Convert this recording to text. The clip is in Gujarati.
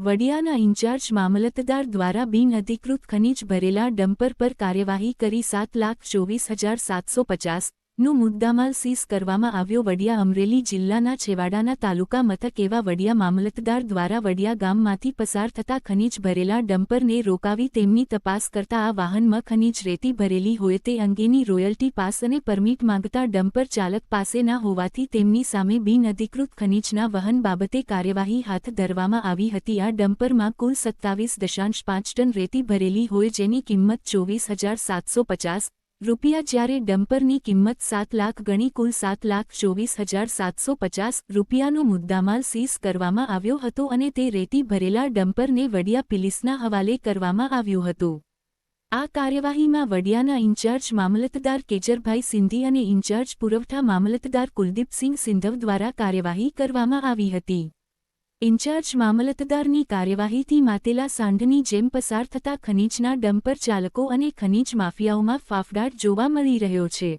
વડિયાના ઇન્ચાર્જ મામલતદાર દ્વારા બિનઅધિકૃત ખનીજ ભરેલા ડમ્પર પર કાર્યવાહી કરી સાત લાખ ચોવીસ હજાર સાતસો પચાસ નું મુદ્દામાલ સીઝ કરવામાં આવ્યો વડિયા અમરેલી જિલ્લાના છેવાડાના તાલુકા મથક એવા વડિયા મામલતદાર દ્વારા વડિયા ગામમાંથી પસાર થતા ખનીજ ભરેલા ડમ્પરને રોકાવી તેમની તપાસ કરતા આ વાહનમાં ખનીજ રેતી ભરેલી હોય તે અંગેની રોયલ્ટી પાસ અને પરમિટ માંગતા ડમ્પર ચાલક પાસે ના હોવાથી તેમની સામે બિનઅધિકૃત ખનીજના વહન બાબતે કાર્યવાહી હાથ ધરવામાં આવી હતી. આ ડમ્પરમાં કુલ સત્તાવીસ દશાંશ પાંચ ટન રેતી ભરેલી હોય જેની કિંમત ચોવીસ હજાર સાતસો પચાસ રૂપિયા જ્યારે ડમ્પરની કિંમત સાત લાખ ગણી કુલ સાત લાખ ચોવીસ હજાર સાતસો પચાસ રૂપિયાનો મુદ્દામાલ સીઝ કરવામાં આવ્યો હતો અને તે રેતી ભરેલા ડમ્પરને વડિયા પોલીસના હવાલે કરવામાં આવ્યું હતું. આ કાર્યવાહીમાં વડિયાના ઇન્ચાર્જ મામલતદાર કેજરભાઈ સિંધી અને ઇન્ચાર્જ પુરવઠા મામલતદાર કુલદીપસિંહ સિંધવ દ્વારા કાર્યવાહી કરવામાં આવી હતી. ઇન્ચાર્જ મામલતદારની કાર્યવાહીથી માતેલા સાંઢની જેમ પસાર થતા ખનીજના ડમ્પર ચાલકો અને ખનીજ માફિયાઓમાં ફાફડાટ જોવા મળી રહ્યો છે.